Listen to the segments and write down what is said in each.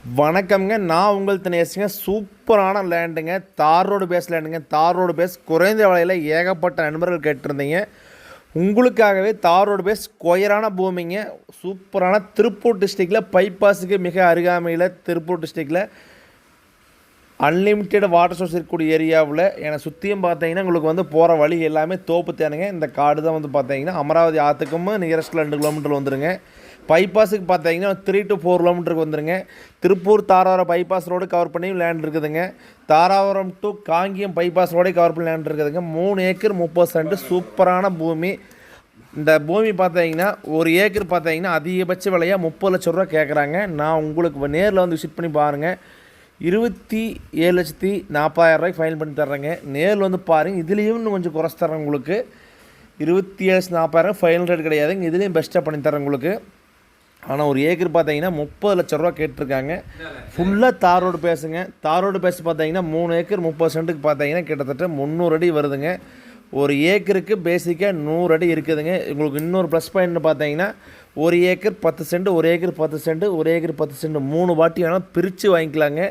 வணக்கம்ங்க. நான் உங்கள் தினேசுங்க சூப்பரான லேண்டுங்க. தார் ரோடு பேஸ் லேண்டுங்க. தார் ரோடு பேஸ் குறைந்த விலையில் ஏகப்பட்ட நண்பர்கள் கேட்டிருந்தீங்க. உங்களுக்காகவே தார் ரோடு பேஸ் கொயரான பூமிங்க. சூப்பரான திருப்பூர் டிஸ்ட்ரிக்டில் பைபாஸுக்கு மிக அருகாமையில் திருப்பூர் டிஸ்ட்ரிக்டில் அன்லிமிட்டெட் வாட்டர் சோர்ஸ் இருக்கக்கூடிய ஏரியாவில். என்னை சுற்றியும் பார்த்தீங்கன்னா உங்களுக்கு வந்து போகிற வழி எல்லாமே தோப்பு தேனுங்க. இந்த காடு தான் வந்து பார்த்தீங்கன்னா அமராவதி ஆற்றுக்கும் நியரஸ்ட்டில் ரெண்டு கிலோமீட்டர் வந்துடுங்க பைபாஸுக்கு பார்த்தீங்கன்னா த்ரீ டு ஃபோர் கிலோமீட்டருக்கு வந்துருங்க. Tiruppur Dharapuram bypass road cover பண்ணி லேண்ட் இருக்குதுங்க. தாராவரம் டு காங்கியம் பைபாஸ் ரோடே கவர் பண்ணி லேண்ட் இருக்குதுங்க. மூணு ஏக்கர் முப்பது சென்ட் சூப்பரான பூமி. இந்த பூமி பார்த்தீங்கன்னா ஒரு ஏக்கர் பார்த்தீங்கன்னா அதிகபட்ச விலையாக முப்பது லட்ச ரூபா கேட்குறாங்க நான் உங்களுக்கு நேரில் வந்து விசிட் பண்ணி பாருங்கள் இருபத்தி ஏழு லட்சத்தி நாற்பதாயிரம் ரூபாய்க்கு ஃபைன் பண்ணி தர்றேங்க. நேரில் வந்து பாருங்கள் இதுலேயும் இன்னும் கொஞ்சம் குறைச்சி தரேன் உங்களுக்கு. இருபத்தி ஏழு லட்சத்தி நாற்பதாயிரம் ஃபைனல் ரேட் கிடையாதுங்க. இதுலேயும் பெஸ்ட்டாக பண்ணி தரேன் உங்களுக்கு. ஆனால் ஒரு ஏக்கர் பார்த்தீங்கன்னா முப்பது லட்ச ரூபா கேட்டிருக்காங்க. ஃபுல்லாக தார் ரோடு பேசுங்க. தார் ரோடு பார்த்தீங்கன்னா மூணு ஏக்கர் முப்பது சென்ட்டுக்கு பார்த்தீங்கன்னா கிட்டத்தட்ட முந்நூறு அடி வருதுங்க. ஒரு ஏக்கருக்கு பேசிக்காக நூறு அடி இருக்குதுங்க. உங்களுக்கு இன்னொரு ப்ளஸ் பாயிண்ட்னு பார்த்தீங்கன்னா ஒரு ஏக்கர் பத்து சென்ட் ஒரு ஏக்கர் பத்து சென்ட் ஒரு ஏக்கர் பத்து சென்ட் மூணு வாட்டி வேணால் பிரித்து வாங்கிக்கலாங்க.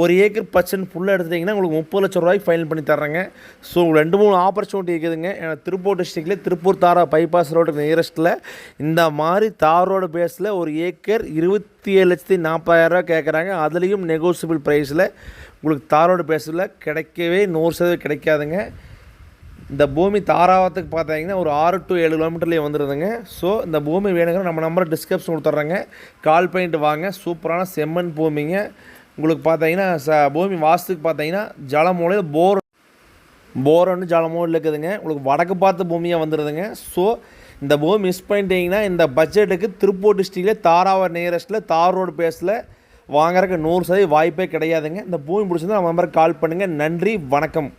ஒரு ஏக்கர் பச்சன் ஃபுல்லாக எடுத்துட்டிங்கன்னா உங்களுக்கு முப்பது லட்ச ரூபாய்க்கு ஃபைனல் பண்ணி தர்றேங்க. ஸோ ரெண்டு மூணு ஆப்பர்ச்சுனிட்டி இருக்குதுங்க. ஏன்னா திருப்பூர் டிஸ்ட்ரிக்டில் திருப்பூர் தாரா பைபாஸ் ரோடு நியரஸ்ட்டில் இந்த மாதிரி தாரோட பேஸில் ஒரு ஏக்கர் இருபத்தி ஏழு லட்சத்தி நாற்பதாயிரரூவா கேட்குறாங்க அதுலேயும் நெகோசியபிள் ப்ரைஸில் உங்களுக்கு தாரோட பேஸில் கிடைக்கவே நூறு சதவீதம் கிடைக்காதுங்க. இந்த பூமி தாராவத்துக்கு பார்த்தீங்கன்னா ஒரு ஆறு டு ஏழு கிலோமீட்டர்லேயே வந்துடுதுங்க ஸோ இந்த பூமி வேணுங்கிற நம்ம நம்பரை டிஸ்கிரிப்ஷன் கொடுத்துட்றேங்க கால் பண்ணிட்டு வாங்க. சூப்பரான செம்மண் பூமிங்க. உங்களுக்கு பார்த்தீங்கன்னா ச பூமி வாஸ்துக்கு பார்த்தீங்கன்னா ஜலமூலையில் போர் போரன்னு ஜலமோ ஜலமூலையில் இருக்குதுங்க. உங்களுக்கு வடக்கு பார்த்த பூமியாக வந்துடுதுங்க ஸோ இந்த பூமி மிஸ் பண்ணிட்டீங்கன்னா இந்த பட்ஜெட்டுக்கு திருப்பூர் டிஸ்ட்ரிக்டில் தாராவர் நியரஸ்ட்டில் தார் ரோடு பேஸில் வாங்குறதுக்கு நூறு சதவீதம் வாய்ப்பே கிடையாதுங்க. இந்த பூமி பிடிச்சிருந்தா நம்ம நம்பருக்கு கால் பண்ணுங்கள் நன்றி வணக்கம்.